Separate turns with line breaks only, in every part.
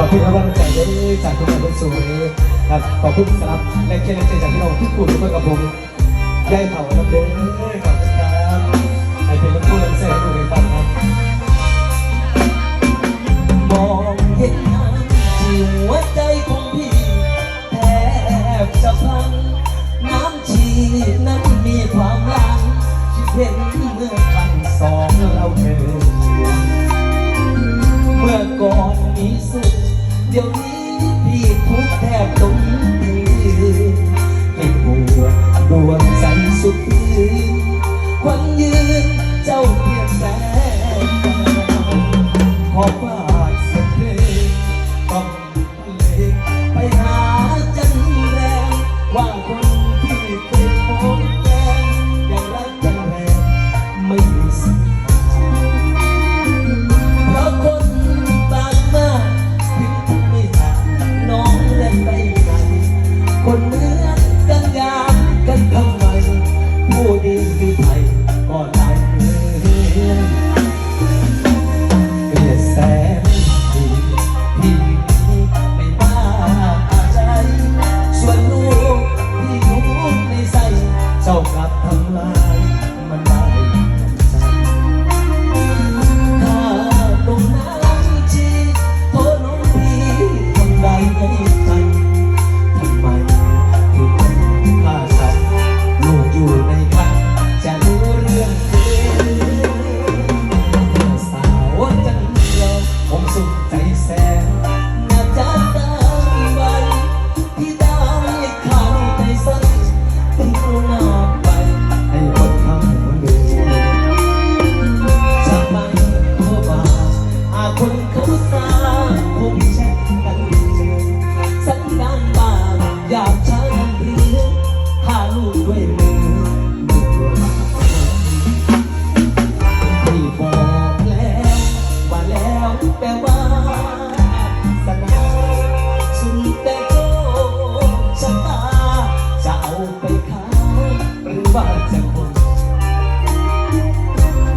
ขอบคุณครับว่าใจเลยจายทุกคนสวยครับ
ขอบคุณสำหรับแรงเชียร์แรงใจจากพี่น้องทุกคนทุกคนกับผมย่ายเผาครับเด้อขอบคุณครับไอเป็นลูกผู้รัเสียงดูใมองเห็นหัวใจขงพี่แทบจะพังน้ำชีนั้นมีความรักที่เห็นเมื่สองเราเคยเมื่อก่อนมีสุข เดี๋ยวนี้พี่ทุกแทบตรงนี้ให้ปวดดวงใจสุดพื้นควันยืนเจ้าเพียงแสงขอบค่า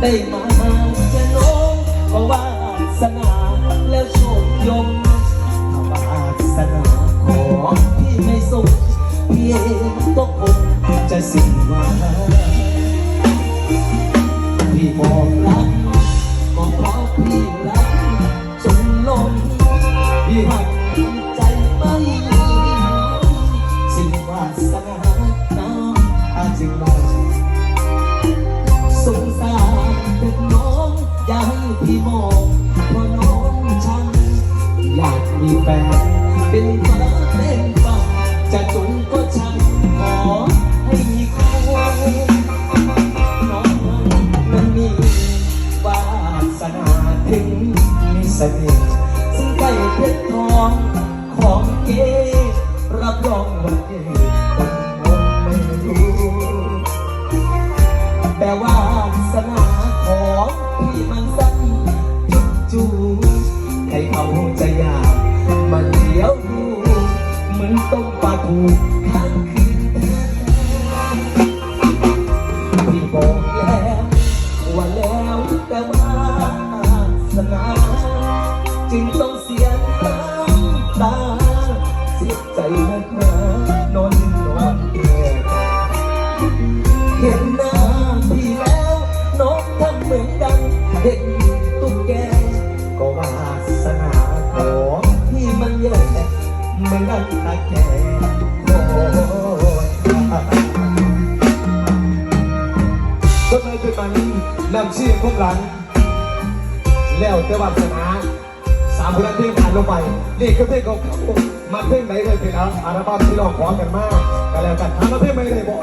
ได้มาจะน้องก็วาสนาแล้วโชคยมถ้าวาสนาของพี่ไม่ส่งพี่เองก็คงจะสิ้นหวังพี่บอกรักก็เพราะพี่รักจนลงพี่หัก อย่าให้พี่มองเพราะน้องฉัน อยากมีแฟนเป็นฟ้าเป็นฟังจะจนก็ช่างขอให้มีคู่น้องมันมีวาสนาถึงมีเสน่ห์ซึ่งใกล้เพชรทองของเก๋รับรองว่าเก๋ จูให้เขาจะอยาก ต้น
ไม้เป็นมันนำชื่อพวกหลัง แล้วแต่วาสนาสามคนนั้นเพลงผ่านลงไป นี่คือเพลงของเขามาเพลงไหนเลยเป็นอัลบั้มที่เราขอกันมากก็แล้วกันถามมาเพลงไหนเลยบอก